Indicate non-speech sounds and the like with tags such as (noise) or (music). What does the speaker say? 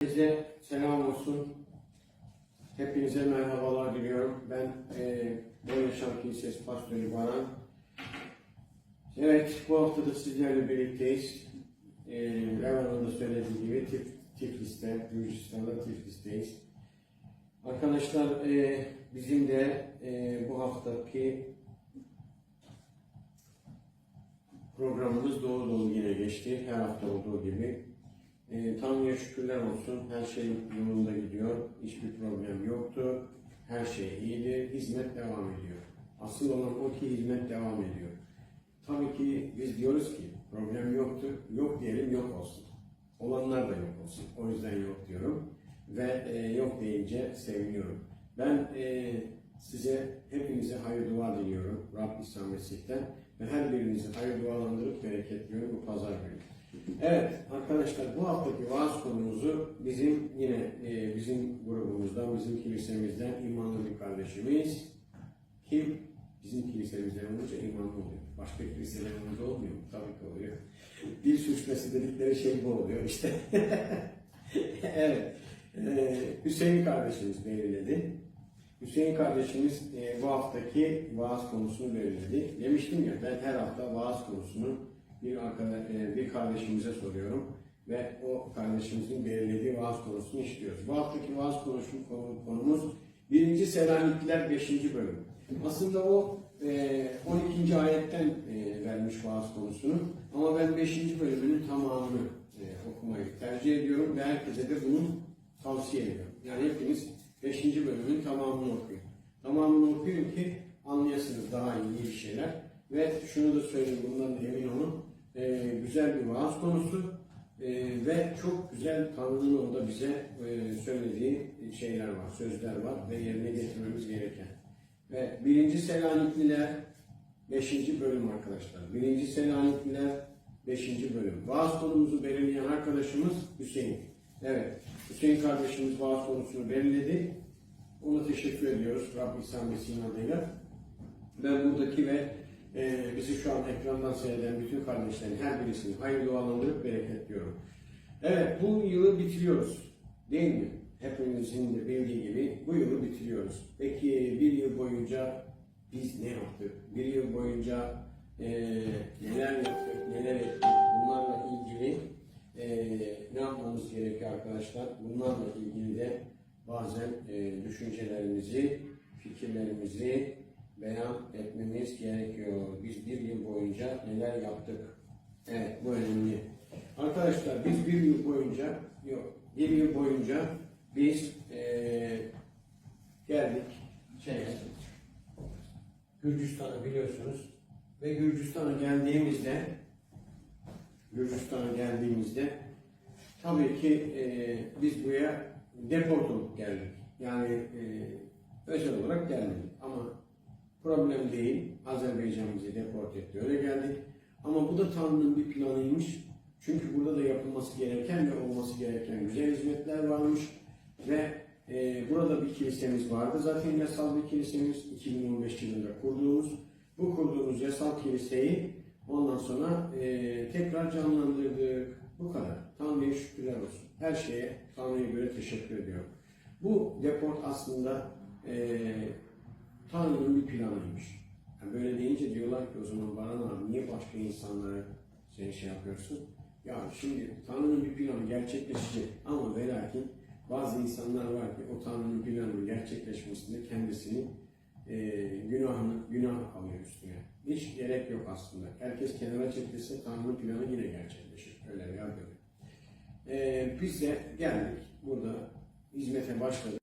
Herkese selam olsun. Hepinize merhabalar diliyorum. Ben e, Bol Yaşam Kilisesi Pastörü Baran. Evet, bu hafta da sizlerle birlikteyiz. E, Revan'ın da söylediği gibi Tif, Tiflis'te, Gürcistan'da Tiflis'teyiz. Arkadaşlar e, bizim de e, bu haftaki programımız dolu dolu yine geçti. Her hafta olduğu gibi. E, Tanrı'ya şükürler olsun. Her şey yolunda gidiyor. Hiçbir problem yoktu. Her şey iyidir. Hizmet devam ediyor. Asıl olan o ki hizmet devam ediyor. Tabii ki biz diyoruz ki problem yoktu. Yok diyelim yok olsun. Olanlar da yok olsun. O yüzden yok diyorum. Ve e, yok deyince seviniyorum. Ben e, size hepinize hayır dua diliyorum. Rab İsa Mesih'ten. Ve her birinizi hayır dualandırıp bereketliyorum bu pazar günü. Evet arkadaşlar bu haftaki vaaz konumuzu bizim yine e, bizim grubumuzdan, bizim kilisemizden imanlı bir kardeşimiz kim bizim kilisemizden olunca imanlı oluyor. Başka kiliselerimizde olmuyor mu? Tabii ki oluyor. Dil sürçmesi dedikleri şey bu oluyor işte. (laughs) evet. Ee, Hüseyin kardeşimiz belirledi. Hüseyin kardeşimiz e, bu haftaki vaaz konusunu belirledi. Demiştim ya ben her hafta vaaz konusunu bir, arkadaş, e, bir kardeşimize soruyorum ve o kardeşimizin belirlediği vaaz konusunu işliyoruz. Bu haftaki vaaz konusu, konu- konumuz 1. Selanikliler 5. bölüm. Aslında o e, 12. ayetten e, vermiş vaaz konusunu ama ben 5. bölümünün tamamını e, okumayı tercih ediyorum ve herkese de bunu tavsiye ediyorum. Yani hepiniz 5. bölümün tamamını okuyun. Tamamını okuyun ki anlayasınız daha iyi bir şeyler. Ve şunu da söyleyeyim bundan da emin olun. Ee, güzel bir vaaz konusu Ee, ve çok güzel Tanrı'nın orada bize e, söylediği şeyler var, sözler var ve yerine getirmemiz gereken. Ve 1. Selanikliler 5. bölüm arkadaşlar. 1. Selanikliler 5. bölüm. Vaaz konumuzu belirleyen arkadaşımız Hüseyin. Evet, Hüseyin kardeşimiz vaaz konusunu belirledi. Ona teşekkür ediyoruz Rabbi İsa Mesih'in adıyla. Ben buradaki ve e, bizi şu an ekrandan seyreden bütün kardeşlerin her birisini hayırlı dualandırıp bereketliyorum. Evet, bu yılı bitiriyoruz. Değil mi? Hepimizin de bildiği gibi bu yılı bitiriyoruz. Peki bir yıl boyunca biz ne yaptık? Bir yıl boyunca e, neler yaptık, neler ettik? Bunlarla ilgili e, ne yapmamız gerekiyor arkadaşlar? Bunlarla ilgili de bazen e, düşüncelerimizi, fikirlerimizi beyan etmemiz gerekiyor. Biz bir yıl boyunca neler yaptık? Evet, bu önemli. Arkadaşlar biz bir yıl boyunca, yok, bir yıl boyunca biz e, geldik şeye, Gürcistan'a biliyorsunuz ve Gürcistan'a geldiğimizde Gürcistan'a geldiğimizde tabii ki e, biz buraya deport olup geldik. Yani e, özel olarak gelmedik ama problem değil. Azerbaycan bizi deport etti. Öyle geldik. Ama bu da Tanrı'nın bir planıymış. Çünkü burada da yapılması gereken ve olması gereken güzel hizmetler varmış. Ve e, burada bir kilisemiz vardı. Zaten yasal bir kilisemiz 2015 yılında kurduğumuz. Bu kurduğumuz yasal kiliseyi ondan sonra e, tekrar canlandırdık. Bu kadar. Tanrı'ya şükürler olsun. Her şeye Tanrı'ya göre teşekkür ediyorum. Bu deport aslında e, Tanrı'nın bir planıymış. Yani böyle deyince diyorlar ki o zaman Baran abi niye başka insanlara sen şey yapıyorsun? Ya şimdi Tanrı'nın bir planı gerçekleşecek ama ve lakin bazı insanlar var ki o Tanrı'nın planının gerçekleşmesinde kendisini e, günahını günah alıyor üstüne. Hiç gerek yok aslında. Herkes kenara çekilse Tanrı'nın planı yine gerçekleşir. Öyle veya böyle. E, biz de geldik burada hizmete başladık.